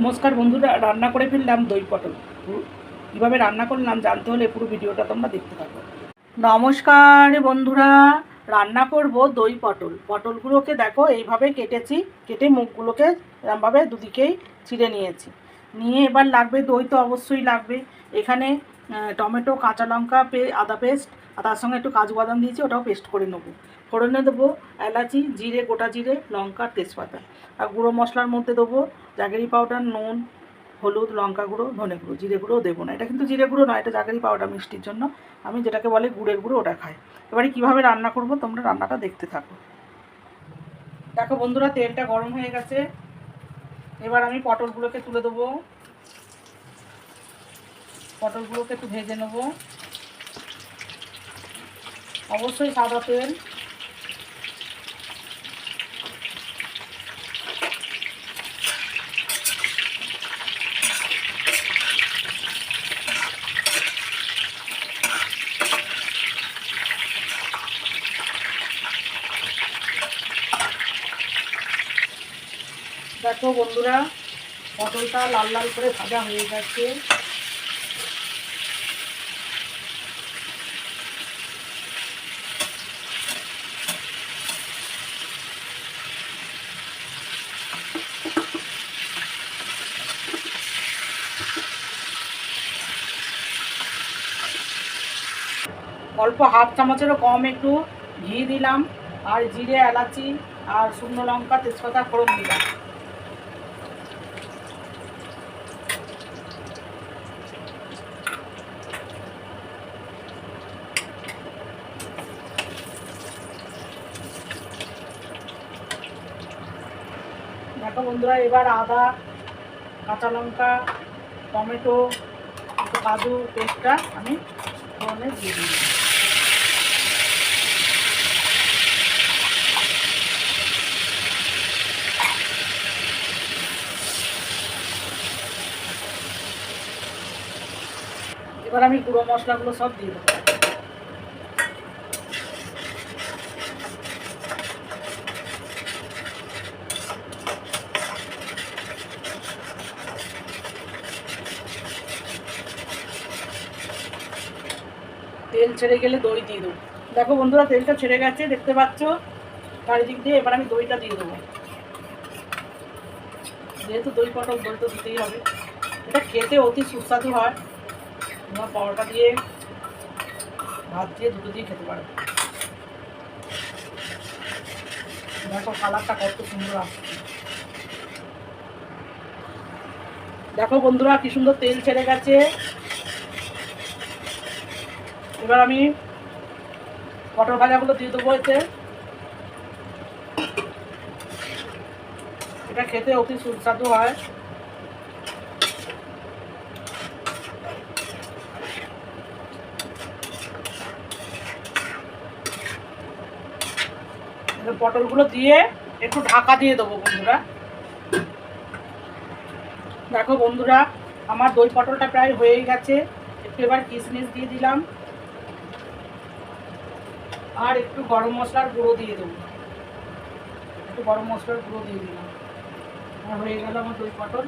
নমস্কার বন্ধুরা, রান্না করে ফেললাম দই পটল। কীভাবে রান্না করলাম জানতে হলে পুরো ভিডিওটা তোমরা দেখতে থাকো। নমস্কার বন্ধুরা, রান্না করব দই পটল। পটলগুলোকে দেখো, এইভাবে কেটেছি, কেটে মুখগুলোকে এরমভাবে দুদিকেই ছিঁড়ে নিয়েছি। নিয়ে এবার লাগবে দই তো অবশ্যই লাগবে। এখানে টমেটো, কাঁচা লঙ্কা, পে, আদা পেস্ট আর তার সঙ্গে একটু কাজু বাদাম দিয়েছি, ওটাও পেস্ট করে নেব। ফোড়নে দেবো এলাচি, জিরে, গোটা জিরে, লঙ্কা, তেজপাতা। আর গুঁড়ো মশলার মধ্যে দেবো জাগেরি পাউডার নুন, হলুদ, লঙ্কা গুঁড়ো, ধনে গুঁড়ো, জিরে গুঁড়োও দেবো না। এটা কিন্তু জিরে গুঁড়ো নয়, এটা জাগেরি পাউডার মিষ্টির জন্য। আমি যেটাকে বলে গুড়ের গুঁড়ো ওটা খাই। এবারে কীভাবে রান্না করব তোমরা রান্নাটা দেখতে থাকো। দেখো বন্ধুরা, তেলটা গরম হয়ে গেছে। এবার আমি পটলগুলোকে তুলে দেবো। পটলগুলোকে একটু ভেজে নেব। অবশ্যই সাদা তেল দেখো বন্ধুরা পটলটা লাল লাল করে ভাজা হয়ে গেছে। অল্প হাফ চামচেরও কম একটু ঘি দিলাম, আর জিরে, এলাচি, আর শুকনো লঙ্কা, তেজপাতা, ফোড়ন দিলাম। দেখো বন্ধুরা, এবার আদা, কাঁচা লঙ্কা, টমেটো কাজু, পেস্টটা আমি ফোড়নে দিয়ে দিই এবার আমি গুঁড়ো মশলাগুলো সব দিয়ে দেবো। তেল ছেড়ে গেলে দই দিয়ে দেবো। দেখো বন্ধুরা, তেলটা ছেড়ে গেছে, দেখতে পাচ্ছ? চারিদিক দিয়ে এবার আমি দইটা দিয়ে দেবো। যেহেতু দই পটল, দই তো দিতেই হবে। এটা খেতে অতি সুস্বাদু হয়। তোমার পরোটা দিয়ে ভাত দিয়ে দুটো দিয়ে খেতে পারো। দেখো কালারটা কত সুন্দর দেখো বন্ধুরা কি সুন্দর তেল ছেড়ে গেছে। এবার আমি পটল ভাজাগুলো দিয়ে দেবো এতে। এটা খেতে অতি সুস্বাদু হয়। এবার পটলগুলো দিয়ে একটু ঢাকা দিয়ে দেবো বন্ধুরা। দেখো বন্ধুরা, আমার দই পটলটা প্রায় হয়েই গেছে। একটু এবার কিশমিশ দিয়ে দিলাম। আর একটু গরম মশলার গুঁড়ো দিয়ে দেবো। একটু গরম মশলার গুঁড়ো দিয়ে দিলাম। আর হয়ে গেল আমার দই পটল।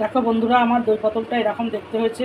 দেখো বন্ধুরা আমার দই পতলটা এরকম দেখতে হয়েছে।